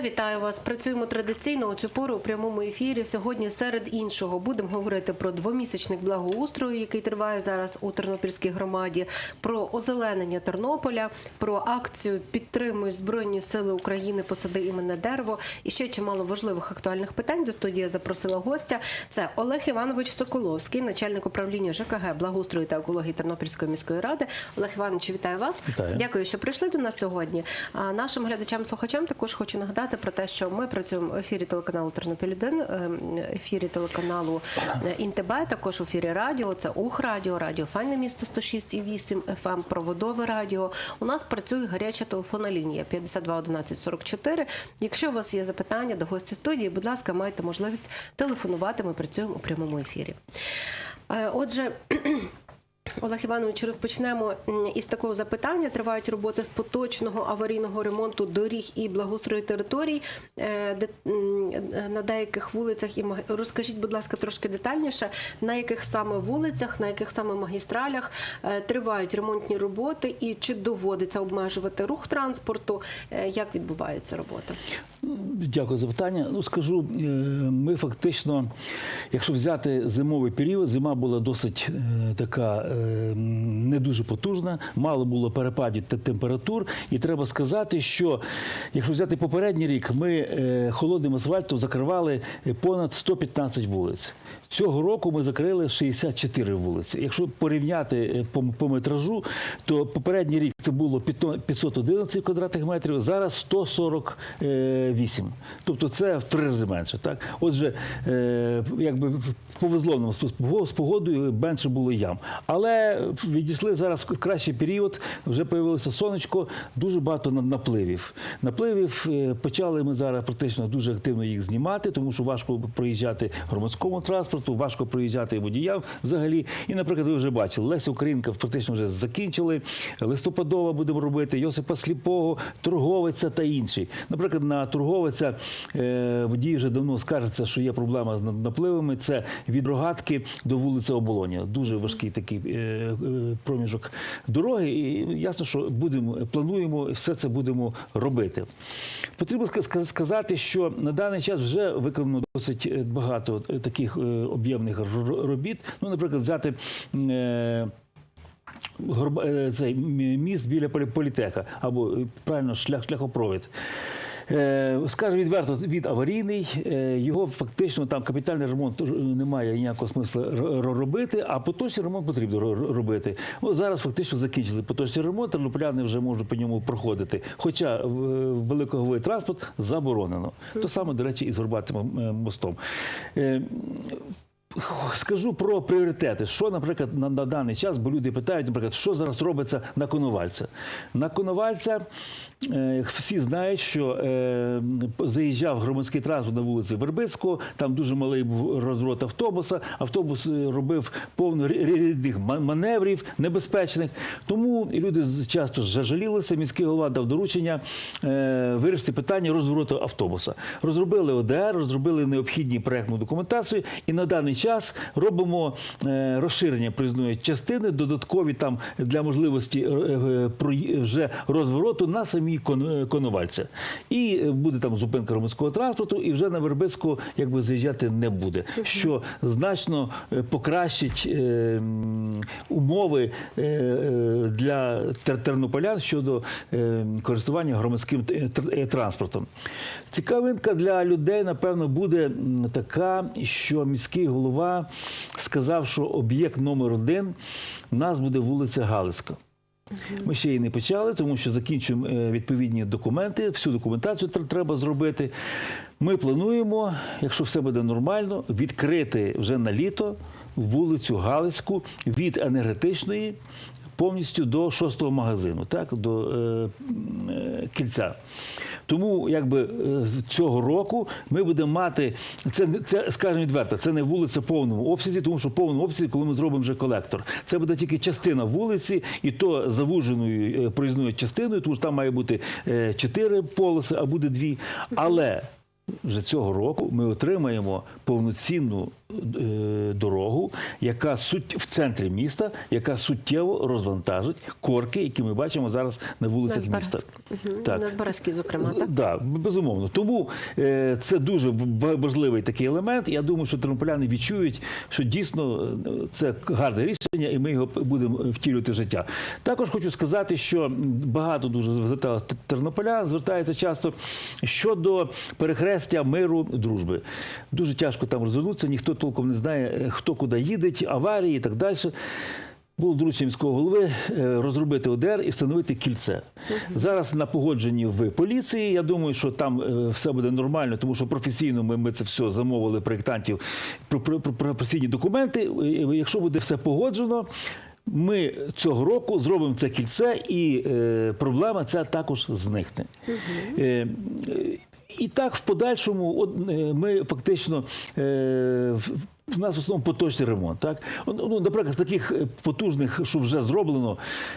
дня, вітаю вас. Працюємо традиційно у цю пору у прямому ефірі. Сьогодні серед іншого будемо говорити про двомісячник благоустрою, який триває зараз у Тернопільській громаді, про озеленення Тернополя, про акцію Підтримуй Збройні Сили України, посади іменне дерево і ще чимало важливих актуальних питань. До студії запросила гостя. Це Олег Іванович Соколовський, начальник управління ЖКГ благоустрою та екології Тернопільської міської ради. Олег Іванович, вітаю вас. Вітаю. Дякую, що прийшли до нас сьогодні. А нашим глядачам, слухачам також хочу нагадати про те, що ми працюємо в ефірі телеканалу Тернопіль 1 ефірі телеканалу е, також в ефірі радіо. Це Ух Радіо, Радіо Файне місто 106 і 8 FM, Проводове радіо. У нас працює гаряча телефонна лінія 52 11 44. Якщо у вас є запитання до гості студії, будь ласка, маєте можливість телефонувати. Ми працюємо у прямому ефірі. Е, Отже. Олег Іванович, розпочнемо із такого запитання. Тривають роботи з поточного аварійного ремонту доріг і благоустрою територій е, де- е, на деяких вулицях. І розкажіть, будь ласка, трошки детальніше, на яких саме вулицях, на яких саме магістралях е, тривають ремонтні роботи, і чи доводиться обмежувати рух транспорту? Як відбувається робота? Дякую за питання. Ну скажу, ми фактично, якщо взяти зимовий період, зима була досить така не дуже потужна, мало було перепадів температур. І треба сказати, що якщо взяти попередній рік, ми е, холодним асфальтом закривали е, понад 115 вулиць. Цього року ми закрили 64 вулиці. Якщо порівняти е, по, по метражу, то попередній рік це було 511 квадратних метрів, зараз 148. Тобто це в три рази менше. Так? Отже, е, якби повезло нам з погодою, менше було ям. Але відійшли зараз в кращий період, вже появилося сонечко, дуже багато напливів. Напливів е, почали ми зараз практично дуже активно їх знімати, тому що важко проїжджати громадському транспорту, важко проїжджати водіям взагалі. І, наприклад, ви вже бачили, Леся Українка практично вже закінчили, листопадова будемо робити, Йосипа Сліпого, торговиця та інші. Наприклад, на торговиця е, водій вже давно скаржиться, що є проблема з напливами. Це від рогатки до вулиці Оболоня. Дуже важкий такий е, е, проміжок дороги. І ясно, що будемо плануємо все це будемо робити. Потрібно сказати, що на даний час вже виконано досить багато таких об'ємних робіт. Ну, наприклад, взяти. е, е, цей міст біля полі- політеха або е, правильно шлях шляхопровід. Е, Скажу відверто, від аварійний, е, його фактично там капітальний ремонт е, немає ніякого смисла робити, а поточний ремонт потрібно робити. Ну, зараз фактично закінчили поточний ремонт, тернополяни вже можуть по ньому проходити. Хоча великовий транспорт заборонено. То саме, до речі, і з Горбатим мостом. Скажу про пріоритети. Що, наприклад, на, на даний час, бо люди питають, наприклад, що зараз робиться на Коновальця. На Коновальця всі знають, що е, заїжджав громадський транспорт на вулиці Вербицького, там дуже малий був розворот автобуса. Автобус е, робив повно рі- різних маневрів небезпечних. Тому люди часто жалілися. Міський голова дав доручення е, вирішити питання розвороту автобуса. Розробили ОДР, розробили необхідні проектну документацію, і на даний час робимо е, розширення проїзної частини, додаткові там для можливості е, е, вже розвороту на самій е, Коновальця. І е, буде там зупинка громадського транспорту, і вже на Вербицьку якби заїжджати не буде, що значно е, покращить е, умови е, е, для тер- тернополян щодо е, користування громадським е, транспортом. Цікавинка для людей, напевно, буде така, що міський голова сказав, що об'єкт номер один у нас буде вулиця Галицька. Ми ще її не почали, тому що закінчуємо е, відповідні документи. Всю документацію треба зробити. Ми плануємо, якщо все буде нормально, відкрити вже на літо вулицю Галицьку від енергетичної повністю до шостого магазину, так, до е, е, кільця. Тому, якби е, цього року ми будемо мати це, це скажімо відверто, це не вулиця в повному обсязі, тому що в повному обсязі, коли ми зробимо вже колектор, це буде тільки частина вулиці, і то завуженою е, проїзною частиною, тому що там має бути е, чотири полоси, а буде дві. Але вже цього року ми отримаємо повноцінну дорогу, яка суть в центрі міста, яка суттєво розвантажить корки, які ми бачимо зараз на вулицях На міста. Мгм. На Збаразькій, зокрема, так? Да, безумовно. Тому е, це дуже важливий такий елемент. Я думаю, що тернополяни відчують, що дійсно е, це гарне рішення, і ми його будемо втілювати в життя. Також хочу сказати, що багато дуже зверталося тернополян, звертається часто щодо перехрестя миру дружби. Дуже тяжко там розвернутися, ніхто толком не знає, е, хто куди їде, аварії і так далі. Було доручення міського голови е, розробити ОДР і встановити кільце. Зараз на погодженні в поліції. Я думаю, що там е, все буде нормально, тому що професійно ми, ми це все замовили проєктантів про, про, про професійні документи. Якщо буде все погоджено. Ми цього року зробимо це кільце, і е, проблема ця також зникне. Е, і так, в подальшому, е, ми фактично в нас в основному поточний ремонт. Так? Ну, наприклад, з таких е, потужних, що вже зроблено,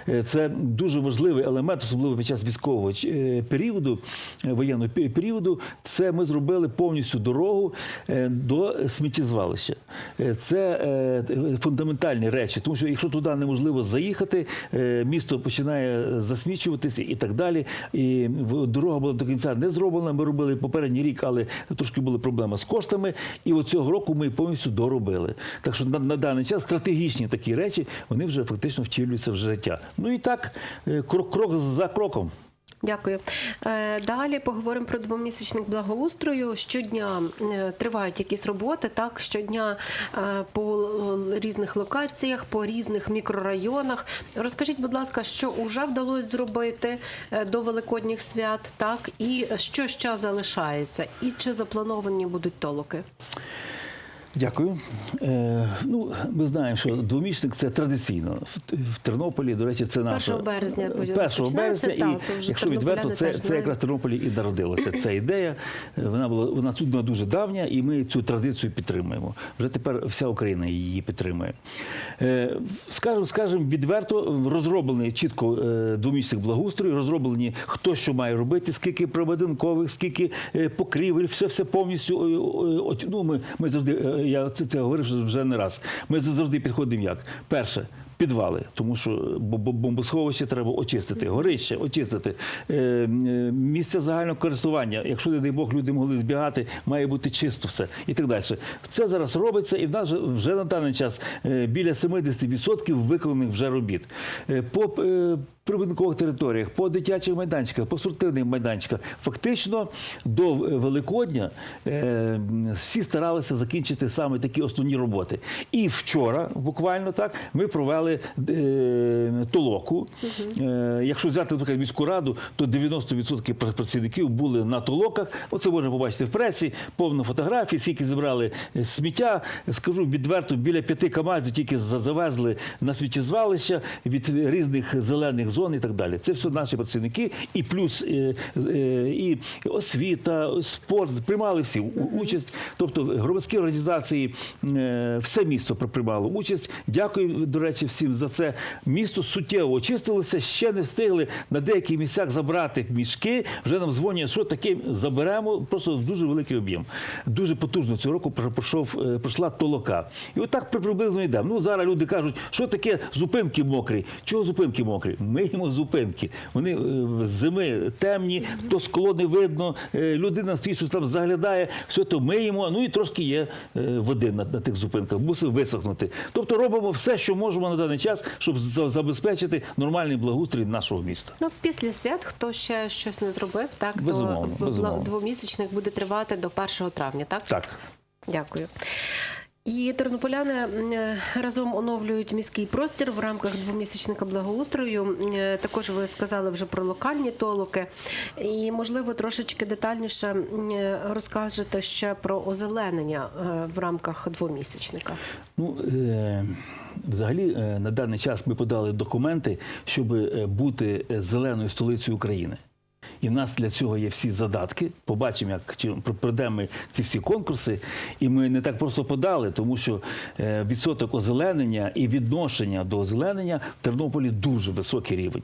е, це дуже важливий елемент, особливо під час військового е, періоду, воєнного періоду. Це ми зробили повністю дорогу до сміттєзвалища. Це фундаментальні речі, тому що якщо туди неможливо заїхати, місто починає засмічуватися і так далі. І дорога була до кінця не зроблена. Ми робили попередній рік, але трошки були проблеми з коштами. І от цього року ми повністю доробили. Так що на, на даний час стратегічні такі речі вони вже фактично втілюються в життя. Ну і так, е, крок, крок за кроком. Дякую. Е, Далі поговоримо про двомісячник благоустрою. Щодня е, тривають якісь роботи, так щодня по різних локаціях, по різних мікрорайонах. Розкажіть, будь ласка, що вже вдалося зробити до великодніх свят, так і що ще залишається, і чи заплановані будуть толоки? Дякую. Е, ну, ми знаємо, що двомісник це традиційно. В, в Тернополі, до речі, це наша 1 березня 1 березня. і вже якщо відверто, це, це якраз в Тернополі і народилася ця ідея. Е, Вона була вона вона дуже давня, і ми цю традицію підтримуємо. Вже тепер вся Україна її підтримує. Е, скажемо, скажемо відверто, розроблений чітко е, двомісник благоустрою, розроблені хто що має робити, скільки прибудинкових, скільки е, покрівель, все все повністю. от, ну, ми, ми завжди, я це, це говорив вже не раз. Ми завжди підходимо як. Перше. Підвали, тому що бо- бо- бомбосховище треба очистити, горище очистити, е, е, загального користування. Якщо, не дай Бог, люди могли збігати, має бути чисто все і так далі. Це зараз робиться, і в нас вже- на даний час е, біля 70% виконаних вже робіт. По прибудинкових територіях, по дитячих майданчиках, по спортивних майданчиках. Фактично до Великодня е, всі старалися закінчити саме такі основні роботи. І вчора, буквально так, ми провели е, толоку. Е, якщо взяти наприклад, міську раду, то 90% працівників були на толоках. Оце можна побачити в пресі, повно фотографій, скільки зібрали сміття. Скажу відверто, біля п'яти КАМАЗів тільки завезли на сміттєзвалища від різних зелених зон і так далі. Це все наші працівники, і плюс е, е, і освіта, спорт приймали всі участь. Тобто громадські організації, е, все місто приймало участь. Дякую, до речі, всім за це. Місто суттєво очистилося, ще не встигли на деяких місцях забрати мішки. Вже нам дзвонять, що таке заберемо. Просто дуже великий об'єм. Дуже потужно цього року пройшов, пройшла толока. І отак при- приблизно йдемо. Ну зараз люди кажуть, що таке зупинки мокрі. Чого зупинки мокрі? Миємо зупинки. Вони е, з зими темні, то скло не видно. е, Людина стоїть, щось там заглядає, все то миємо. Ну і трошки є е, води на, на тих зупинках, мусить висохнути. Тобто робимо все, що можемо на даний час, щоб забезпечити нормальний благоустрій нашого міста. Ну, після свят, хто ще щось не зробив, так Безумовно, то безумовно. двомісячник буде тривати до 1 травня, так? Так. Дякую. І тернополяни е, разом оновлюють міський простір в рамках двомісячника благоустрою. Е, Також ви сказали вже про локальні толоки. І, можливо, трошечки детальніше е, розкажете ще про озеленення в рамках двомісячника. Ну, взагалі, на даний час ми подали документи, щоб бути зеленою столицею України. І в нас для цього є всі задатки. Побачимо, як пройдемо ці всі конкурси. І ми не так просто подали, тому що е, відсоток озеленення і відношення до озеленення в Тернополі дуже високий рівень.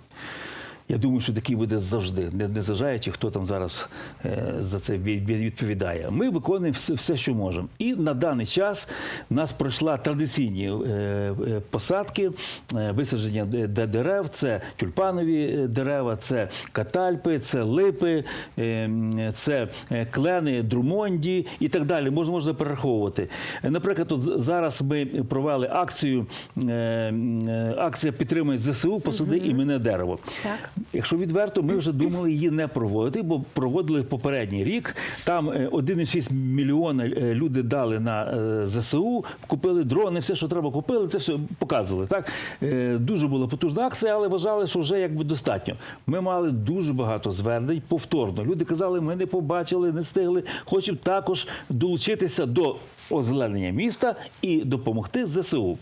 Я думаю, що такий буде завжди, не, не зважаючи, хто там зараз е, за це від- від- відповідає. Ми виконуємо все, все, що можемо. І на даний час в нас пройшла традиційні е, е, посадки, е, висадження де- де дерев. Це тюльпанові е, дерева, це катальпи, це липи, е, це клени, друмонді і так далі. Можна можна перераховувати. Наприклад, з- зараз ми провели акцію. е, е, Акція підтримує ЗСУ, посади іменне дерево. Так. Якщо відверто, ми вже думали її не проводити, бо проводили попередній рік. Там е, 1,6 мільйона е, люди дали на е, ЗСУ, купили дрони, все, що треба, купили, це все показували. Так Е, дуже була потужна акція, але вважали, що вже якби достатньо. Ми мали дуже багато звернень повторно. Люди казали, ми не побачили, не встигли. Хочемо також долучитися до озеленення міста і допомогти ЗСУ.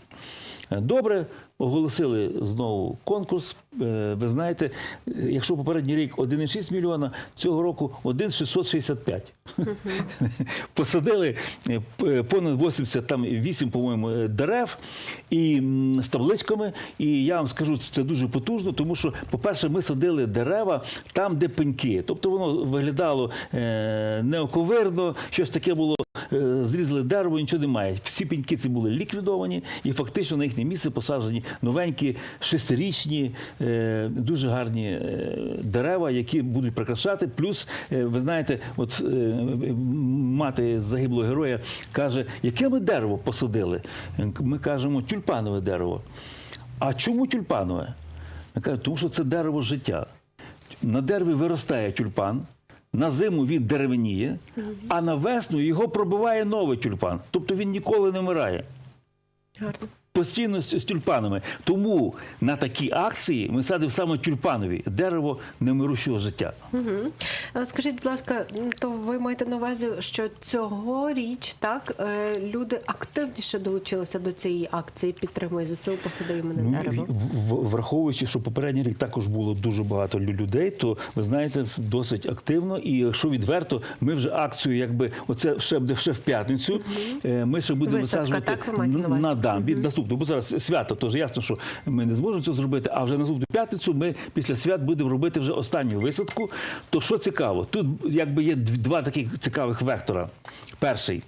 Е, Добре, оголосили знову конкурс. Е, Ви знаєте, е, якщо попередній рік 1,6 мільйона, цього року 1,665. Посадили е, понад 80, там 8, по-моєму, е, дерев і з табличками. І я вам скажу, це дуже потужно, тому що, по-перше, ми садили дерева там, де пеньки. Тобто воно виглядало е, неоковирно, щось таке було е, зрізали дерево, нічого немає. Всі пеньки ці були ліквідовані, і фактично на їхнє місце посаджені новенькі шестирічні, е, дуже гарні е, дерева, які будуть прикрашати. Плюс, е, ви знаєте, от е, мати загиблого героя каже, яке ми дерево посадили? Ми кажемо тюльпанове дерево. А чому тюльпанове? Вона каже, тому що це дерево життя. На дереві виростає тюльпан, на зиму він деревеніє, а на весну його пробиває новий тюльпан. Тобто він ніколи не вмирає. Гарно. Постійно з, тюльпанами. Тому на такі акції ми садимо саме тюльпанові дерево немирущого життя. Угу. Скажіть, будь ласка, то ви маєте на увазі, що цьогоріч так е, люди активніше долучилися до цієї акції підтримує ЗСУ посади мене Ну, дерево. враховуючи, що попередній рік також було дуже багато лю- людей, то ви знаєте, досить активно. І якщо відверто, ми вже акцію, якби оце ще буде ще в п'ятницю. е, Ми ще будемо Висадка, висаджувати так, на на, увазі? на дамбі. Наступно, бо зараз свято, тож ясно, що ми не зможемо це зробити. А вже наступну п'ятницю ми після свят будемо робити вже останню висадку. То що цікаво, тут якби є два таких цікавих вектора. Перший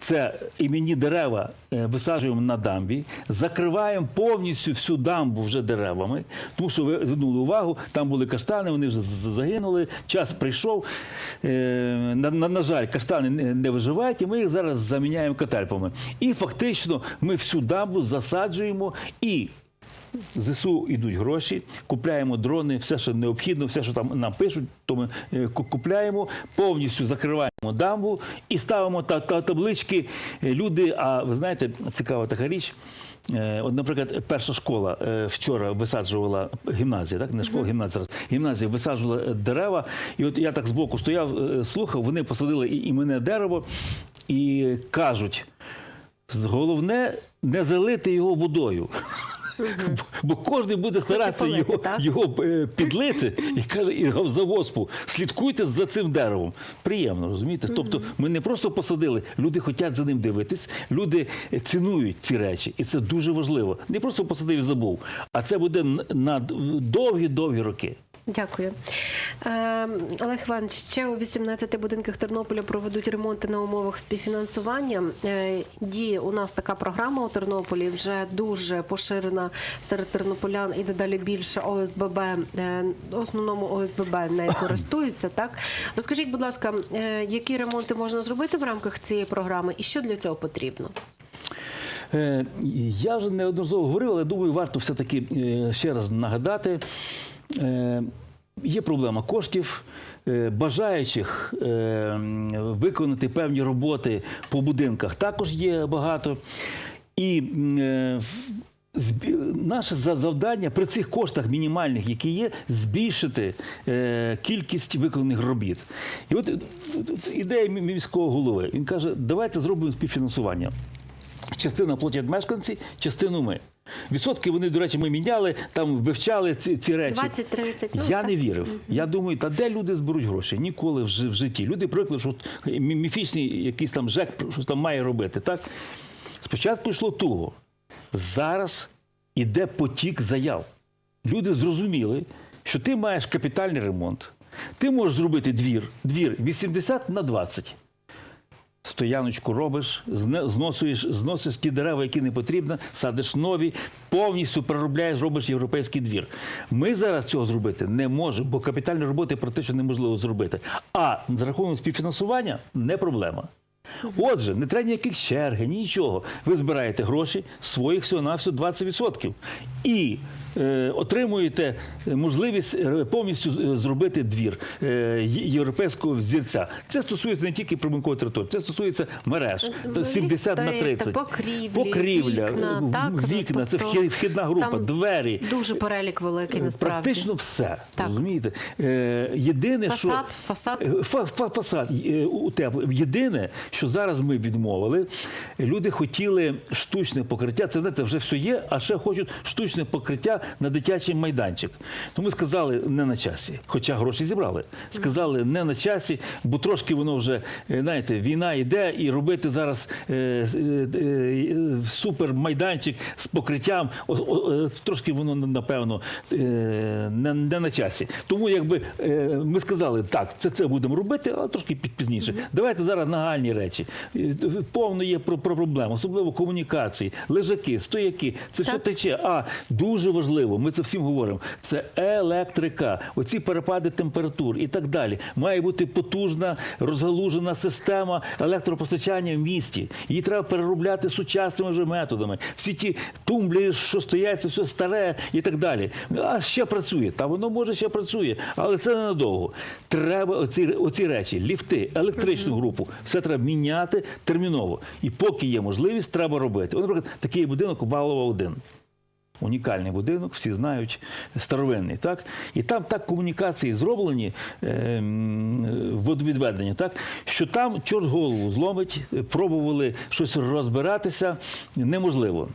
це іменні дерева е, висаджуємо на дамбі, закриваємо повністю всю дамбу вже деревами, тому що ви звернули увагу, там були каштани, вони вже загинули. Час прийшов. Е, На, на, на жаль, каштани не, виживають, і ми їх зараз заміняємо катальпами. І фактично ми всю дамбу засаджуємо і ЗСУ йдуть гроші, купляємо дрони, все, що необхідно, все, що там нам пишуть, то ми е, купляємо, повністю закриваємо дамбу і ставимо та, та таблички. Е, Люди, а ви знаєте, цікава така річ. Е, От, наприклад, перша школа вчора висаджувала гімназія, так не школа, гімназія. Гімназія висаджувала дерева. І от я так збоку стояв, слухав, вони посадили і мене дерево і кажуть: головне не залити його водою. Бо- кожен буде старатися полити, його, так? його е, підлити і каже, і за госпу, слідкуйте за цим деревом. Приємно, розумієте? Тобто ми не просто посадили, люди хочуть за ним дивитись, люди е, цінують ці речі. І це дуже важливо. Не просто посадив і забув, а це буде на довгі-довгі роки. Дякую. Е, Олег Іванович, ще у 18 будинках Тернополя проведуть ремонти на умовах співфінансування. Е, Діє у нас така програма у Тернополі, вже дуже поширена серед тернополян і дедалі більше ОСББ, е, основному ОСББ нею користуються. Так розкажіть, будь ласка, е, які ремонти можна зробити в рамках цієї програми і що для цього потрібно? Е, Я вже неодноразово говорив, але думаю, варто все-таки е, ще раз нагадати. Е, Є проблема коштів. е, Бажаючих е, виконати певні роботи по будинках також є багато. І наше за- завдання при цих коштах мінімальних, які є, збільшити кількість виконаних робіт. І от, ідея міського голови. Він каже, давайте зробимо співфінансування. Частина платять мешканці, частину ми. Відсотки вони, до речі, ми міняли, там вивчали ці, ці речі. 20-30, ну, Я не вірив. Я думаю, та де люди зберуть гроші? Ніколи в, в житті. Люди привикли, що міфічний якийсь там ЖЕК щось там має робити. Так? Спочатку йшло туго. Зараз іде потік заяв. Люди зрозуміли, що ти маєш капітальний ремонт. Ти можеш зробити двір, двір 80 на 20. Стояночку робиш, зносуєш, зносиш ті дерева, які не потрібно, садиш нові, повністю переробляєш, робиш європейський двір. Ми зараз цього зробити не можемо, бо капітальні роботи що неможливо зробити. А за рахунок співфінансування не проблема. Отже, не треба ніяких черги, нічого. Ви збираєте гроші своїх всього на всього 20%. І отримуєте можливість е, повністю з- зробити двір е, європейського взірця. Це стосується не тільки прибудинкової території, це стосується мереж. Та 70 на ліфти, 30. покрівлі, Покрівля, вікна, е, так, вікна це тобто вхід- вхідна група, там двері. Дуже перелік великий насправді. Практично все. Так. Розумієте? Е, єдине, що Фасад, фасад. Е, Фа, фа, фасад е. Єдине, що зараз ми відмовили, люди хотіли штучне покриття. Це знаєте, вже все є, а ще хочуть штучне покриття на дитячий майданчик. Тому сказали не на часі. Хоча гроші зібрали. Сказали не на часі, бо трошки воно вже е, знаєте, війна йде, і робити зараз е, е, е, супер з покриттям. о- о- е, трошки воно напевно е, не, не на часі. Тому якби е, ми сказали, так, це це будемо робити, але трошки пізніше. Давайте зараз нагальні речі. Повно є про, про проблему, особливо комунікації, лежаки, стояки. Це все тече. А дуже важливо, ми це всім говоримо. Це електрика, оці перепади температур і так далі. Має бути потужна розгалужена система електропостачання в місті. Її треба переробляти сучасними вже методами. Всі ті тумблі, що стоять, це все старе і так далі. А ще працює. Та воно може ще працює, але це ненадовго. Треба оці, оці речі, ліфти, електричну групу, все треба міняти терміново. І поки є можливість, треба робити. Наприклад, такий будинок Валова 1 унікальний будинок, всі знають, старовинний, так? І там так комунікації зроблені, е, водовідведення, так? Що там чорт голову зломить, е, пробували щось розбиратися, неможливо.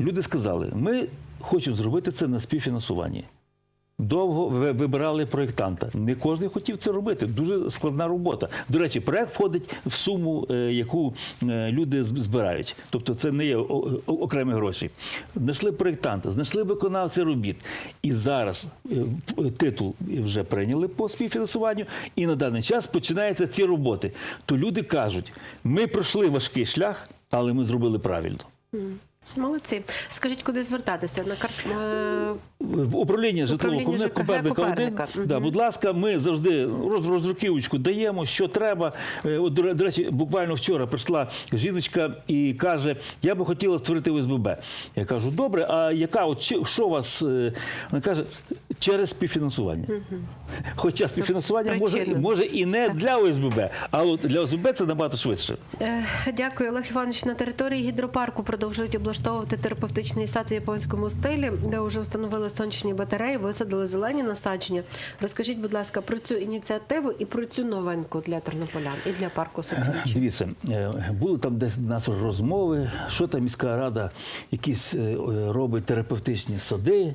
Люди сказали, ми хочемо зробити це на співфінансуванні. Довго вибирали проєктанта. Не кожен хотів це робити. Дуже складна робота. До речі, проєкт входить в суму, е, яку е, люди збирають. Тобто це не є окремі гроші. Знайшли проєктанта, знайшли виконавця робіт. І зараз е, титул вже прийняли по співфінансуванню, і на даний час починаються ці роботи. То люди кажуть, ми пройшли важкий шлях, але ми зробили правильно. Молодці. Скажіть, куди звертатися? На кар... е, В управління житлового комунального Коперника 1. Коперника. Мгм. Да, будь ласка, ми завжди роз, даємо, що треба. Е, От, до, речі, буквально вчора прийшла жіночка і каже: Я би хотіла створити ОСББ. Я кажу, добре, а яка от що у вас? е?» Вона каже, через співфінансування. Хоча співфінансування може, Причина. може і не для ОСББ, а от для ОСББ це набагато швидше. Е, Дякую, Олег Іванович. На території гідропарку продовжують облаштовувати терапевтичний сад в японському стилі, де вже встановили сонячні батареї, висадили зелені насадження. Розкажіть, будь ласка, про цю ініціативу і про цю новинку для тернополян і для парку Сокільчі. Дивіться, е, були там десь у нас розмови, що там міська рада якісь е, е, робить терапевтичні сади,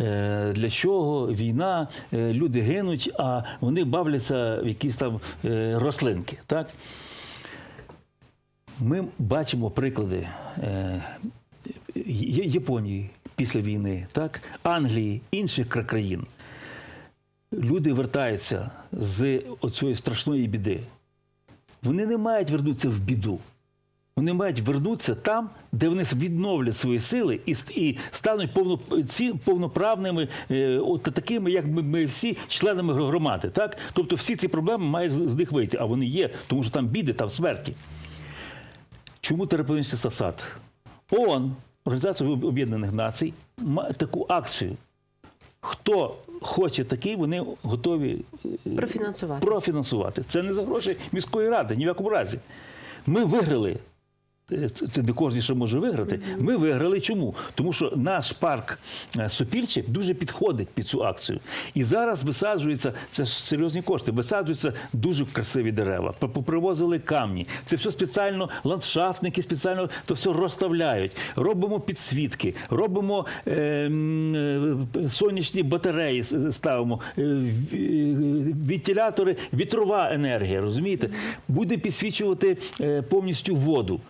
е, для чого війна, е, люди гинуть, а вони бавляться в якісь там е, рослинки. Так? Ми бачимо приклади е, Японії після війни, так? Англії, інших країн. Люди вертаються з оцієї страшної біди вони не мають вернутися в біду. Вони мають вернутися там, де вони відновлять свої сили і, і стануть повно, ці, повноправними, е, от такими, як ми, ми всі, членами громади. Так? Тобто всі ці проблеми мають з, них вийти, а вони є, тому що там біди, там смерті. Чому терапевтичний сад? ООН, Організація Об'єднаних Націй, має таку акцію. Хто хоче такий, вони готові е, Профінансувати. профінансувати. Це не за гроші міської ради, ні в якому разі. Ми виграли. Це не кожен ще може виграти. Ми виграли чому? Тому що наш парк е, Сопільче дуже підходить під цю акцію. І зараз висаджуються, це ж серйозні кошти, висаджуються дуже красиві дерева. Попривозили камні. Це все спеціально ландшафтники, спеціально то все розставляють. Робимо підсвітки, робимо е, е, сонячні батареї, ставимо, е, е, вентилятори, вітрова енергія, розумієте? Буде підсвічувати е, повністю воду.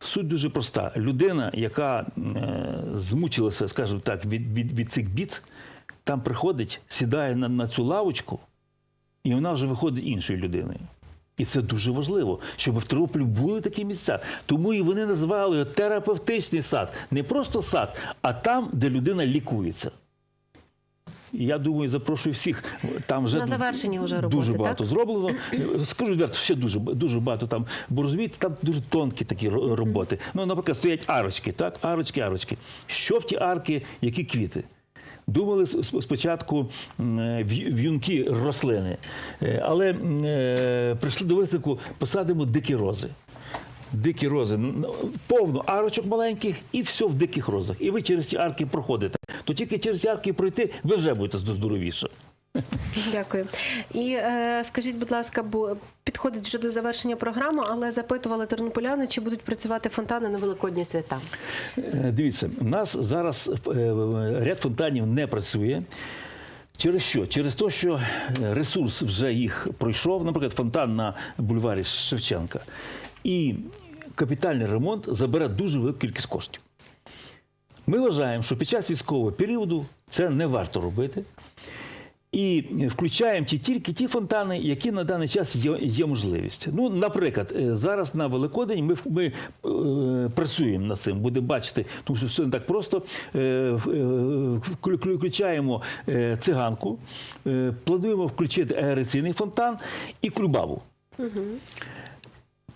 Суть дуже проста. Людина, яка е, змучилася, скажімо так, від, від, від цих бід, там приходить, сідає на, на цю лавочку, і вона вже виходить іншою людиною. І це дуже важливо, щоб в Тернополі були такі місця. Тому і вони називали його терапевтичний сад. Не просто сад, а там, де людина лікується. І Я думаю, запрошую всіх. Там вже На завершенні вже роботи, дуже так? багато зроблено. Скажу відверто, ще дуже дуже багато там. Бо розумієте, там дуже тонкі такі роботи. Ну, наприклад, стоять арочки, так? Арочки, арочки. Що в ті арки, які квіти? Думали спочатку е, в'юнки рослини, Е, але е, прийшли до висновку, посадимо дикі рози. Дикі рози, повно арочок маленьких і все в диких розах. І ви через ці арки проходите. То тільки через ці арки пройти, ви вже будете здоровіше. Дякую. І е, скажіть, будь ласка, бо підходить вже до завершення програми, але запитували тернополяни, чи будуть працювати фонтани на великодні свята. Е, Дивіться, у нас зараз е, ряд фонтанів не працює. Через що? Через те, що е, ресурс вже їх пройшов, наприклад, фонтан на бульварі Шевченка. І капітальний ремонт забере дуже велику кількість коштів. Ми вважаємо, що під час військового періоду це не варто робити. І включаємо ті, тільки ті фонтани, які на даний час є, є можливість. Ну, наприклад, е, зараз на Великодень ми, ми е, працюємо над цим, буде бачити, тому що все не так просто. Е, е, вклю- вклю- включаємо е, циганку, е, плануємо включити аераційний фонтан і кульбабу.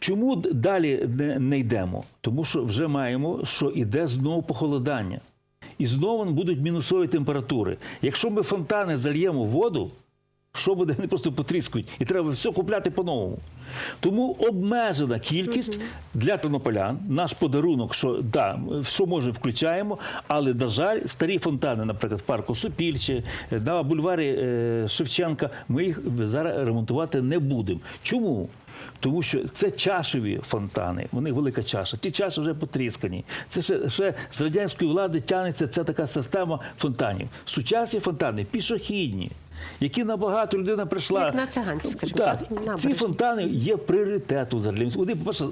Чому далі не, не йдемо? Тому що вже маємо, що іде знову похолодання. І знову будуть мінусові температури. Якщо ми фонтани зальємо в воду, що буде, вони просто потріскують. І треба все купляти по-новому. Тому обмежена кількість для тернополян, наш подарунок, що да, що може, включаємо, але, на жаль, старі фонтани, наприклад, в парку Супільче, на бульварі е, Шевченка, ми їх зараз ремонтувати не будемо. Чому? Тому що це чашеві фонтани, вони велика чаша. Ті чаші вже потріскані. Це ще, ще з радянської влади тягнеться ця така система фонтанів. Сучасні фонтани пішохідні, які набагато людина прийшла. Як на циганці, скажімо так. так, Ці фонтани є пріоритетом за. Вони, по-перше,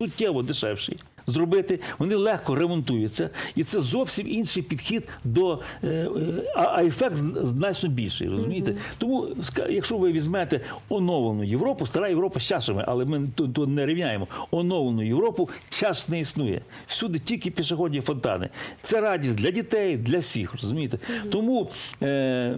суттєво дешевші зробити, вони легко ремонтуються, і це зовсім інший підхід до е, е, а, ефект зн- значно більший. Розумієте? Тому, якщо ви візьмете оновлену Європу, стара Європа з чашами, але ми тут тут не рівняємо. Оновлену Європу чаш не існує. Всюди тільки пішохідні фонтани. Це радість для дітей, для всіх. Розумієте? Тому е,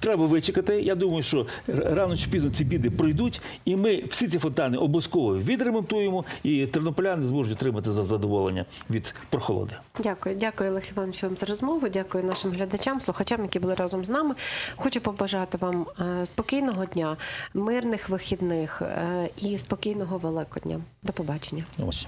треба вичекати. Я думаю, що рано чи пізно ці біди пройдуть, і ми всі ці фонтани обов'язково відремонтуємо, і тернополяни зможуть отримати за задоволення від прохолоди. Дякую, дякую, Олег Іванович, вам за розмову. Дякую нашим глядачам, слухачам, які були разом з нами. Хочу побажати вам е, спокійного дня, мирних вихідних е, і спокійного Великодня. До побачення. Ось.